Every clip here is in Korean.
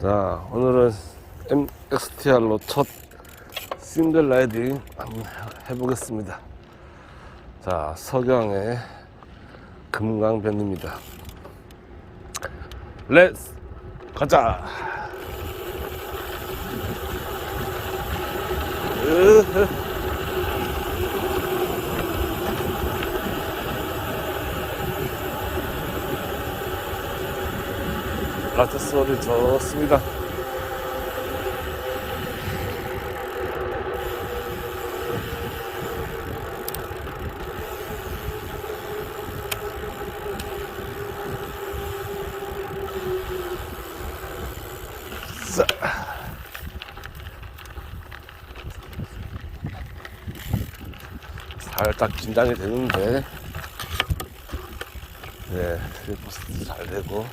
자, 오늘은 MXTR로 첫 싱글 라이딩 한번 해보겠습니다. 자, 석양의 금강변입니다. 렛츠 가자! 으흐. 좋습니다. 자. 살짝 긴장이 되는데, 네, 리포스도 잘 되고,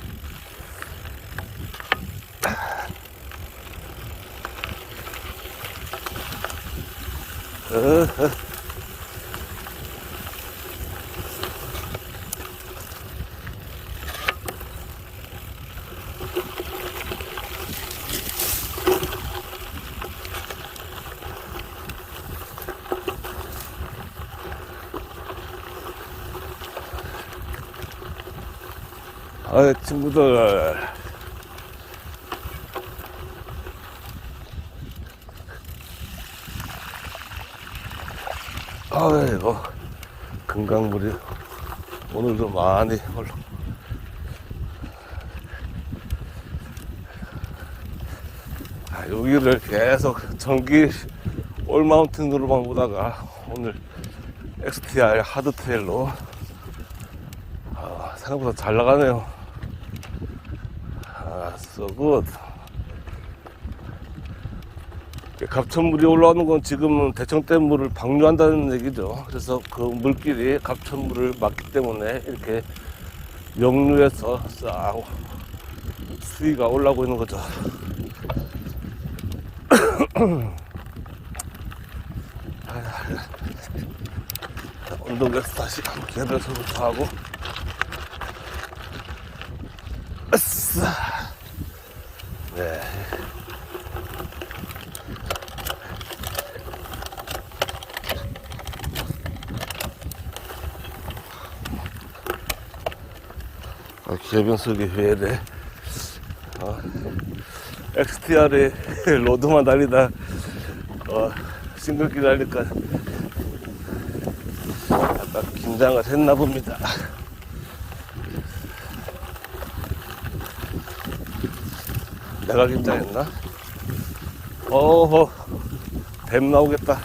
으흐. 아이 친구들 아이고 금강물이 오늘도 많이 올라 아, 여기를 계속 전기 올마운틴으로만 보다가 오늘 XTR 하드테일로. 아, 생각보다 잘 나가네요. 아, so good 갑천물이 올라오는 건 지금 대청댐 물을 방류한다는 얘기죠. 그래서 그 물길이 갑천물을 막기 때문에 이렇게 역류해서 싹 수위가 올라오고 있는 거죠. 자, 운동에서 다시 한번 개별서부터 하고 으쌰 아, 기업연속이 왜 이래? 어, XTR에 로드만 달리다 어, 싱글길 달리니까 약간 긴장을 했나 봅니다. 내가 긴장했나? 어허, 뱀 나오겠다.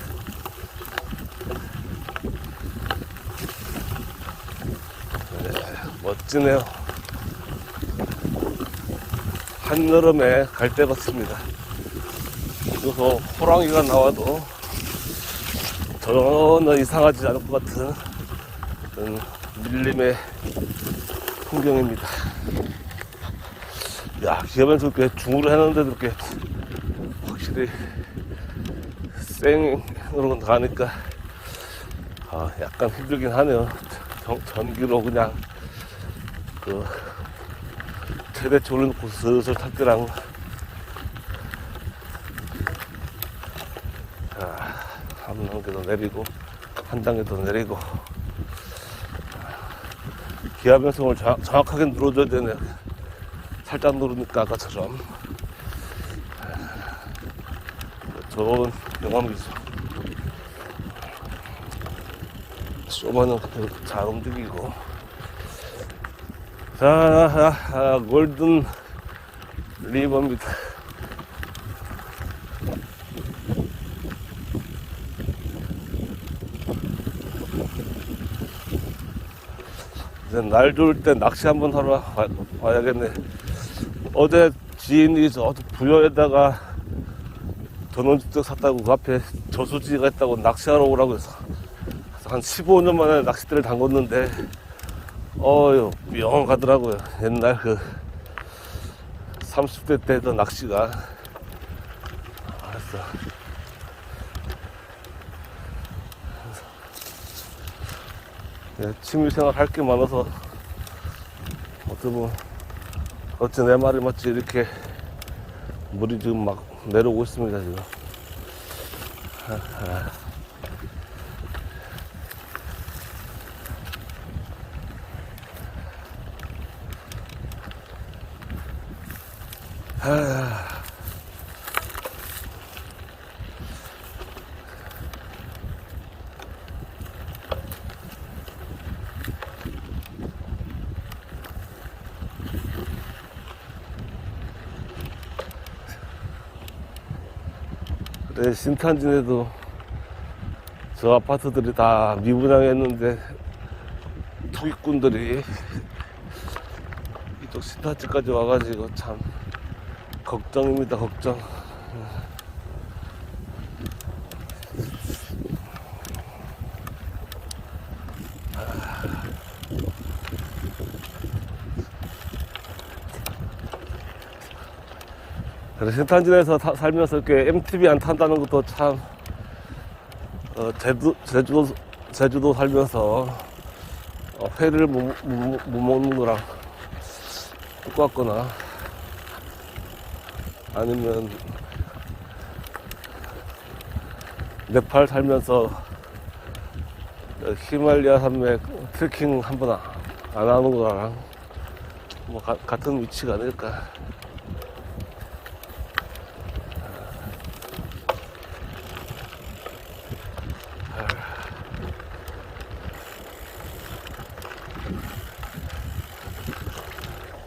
네, 멋지네요. 한여름에 갈때 같습니다. 그래서 호랑이가 나와도 전혀 이상하지 않을 것 같은 밀림의 풍경입니다. 야, 기어면서 이렇게 중으로 해놨는데도 이렇게 확실히 생으로 가니까 아, 약간 힘들긴 하네요. 전, 전기로 그냥 그 최대치 올려놓고 슬슬 탈 때랑 자, 한 단계 더 내리고 한 단계 더 내리고. 기아 변성을 정- 정확하게 눌러줘야 되네. 살짝 누르니까 아까처럼. 좋은 경험이죠 쇼마는 잘 움직이고 자, 아, 아, 골든 리버입니다. 이제 날 좋을 때 낚시 한번 하러 와, 와야겠네. 어제 지인이 저 부여에다가 전원주택 샀다고 그 앞에 저수지가 있다고 낚시하러 오라고 해서 한 15년 만에 낚싯대를 담궜는데 어유 영 가더라고요. 옛날 그 30대 때 했던 낚시가. 알았어. 네, 취미생활 할 게 많아서 어떻게 보면 어째 내 말이 맞지 이렇게 물이 지금 막 내려오고 있습니다, 지금. 그래, 신탄진에도 저 아파트들이 다 미분양했는데 투기꾼들이 이쪽 신탄지까지 와가지고 참 걱정입니다, 걱정. 그래서 신탄진에서 타- 살면서 이렇게 MTB 안 탄다는 것도 참, 어, 제주, 제주도, 제주도 살면서 어, 회를 못, 못, 못 먹는 거랑 똑같거나 아니면 네팔 살면서 어, 히말리아 산맥 트레킹 한 번 안 하는 거랑 뭐 가- 같은 위치가 아닐까.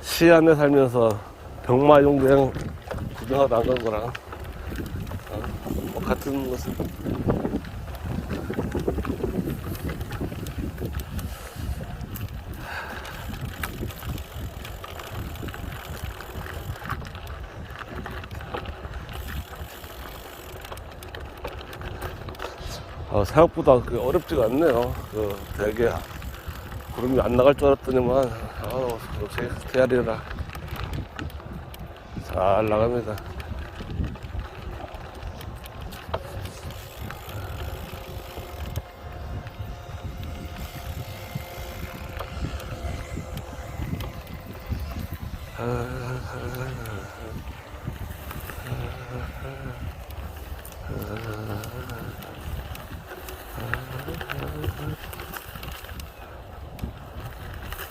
시안에 살면서 병마용대행 구경하다 안간 거랑 어, 뭐 같은 것은. 어, 생각보다 그 어렵지가 않네요. 그 되게 구름이 안 나갈 줄 알았더니만 아, 역시 태아리라 잘 나갑니다.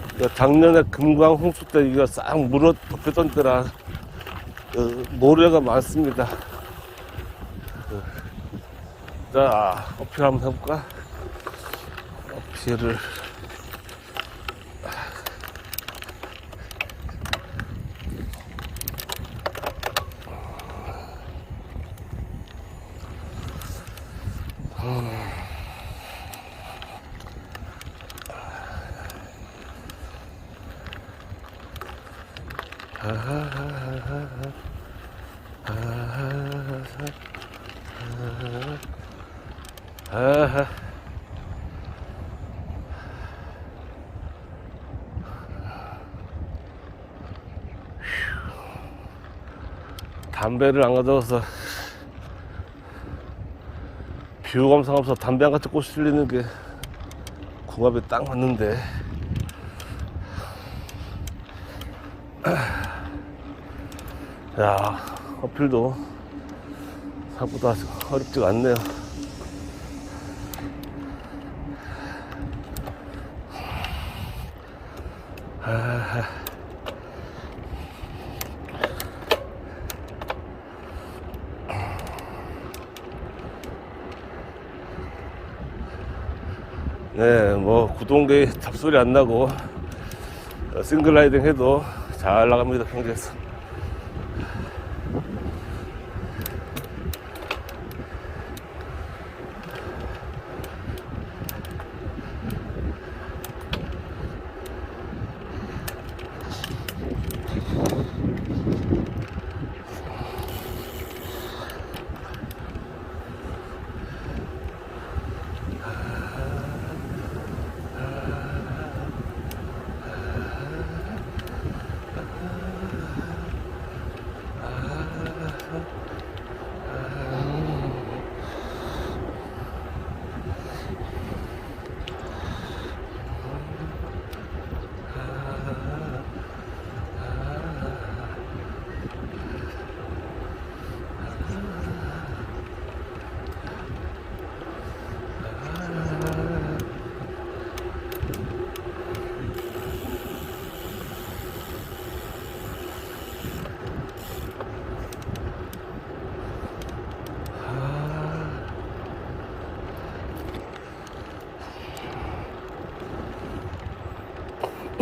그러니까 작년에 금광 홍수 때 이거 싹 물어 덮였던 때라 어, 모래가 많습니다. 어. 자, 어필 한번 해볼까? 어필을. 아하. 담배를 안 가져와서 뷰 감상 없어 담배 한 가지 꽂실리는 게 궁합에 딱 맞는데. 야 어필도 생각보다 어렵지가 않네요 네, 뭐 구동계 잡소리 안 나고 어, 싱글 라이딩 해도 잘 나갑니다 평지에서.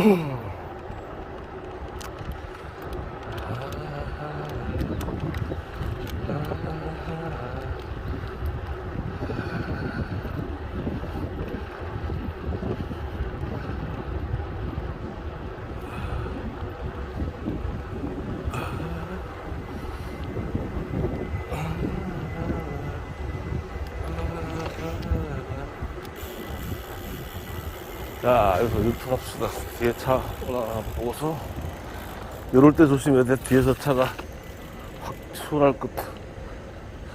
Mm-hmm. 자, 여기서 유턴합시다. 뒤에 차 오나 보고서. 이럴 때 조심해야 돼. 뒤에서 차가 확 출할 것.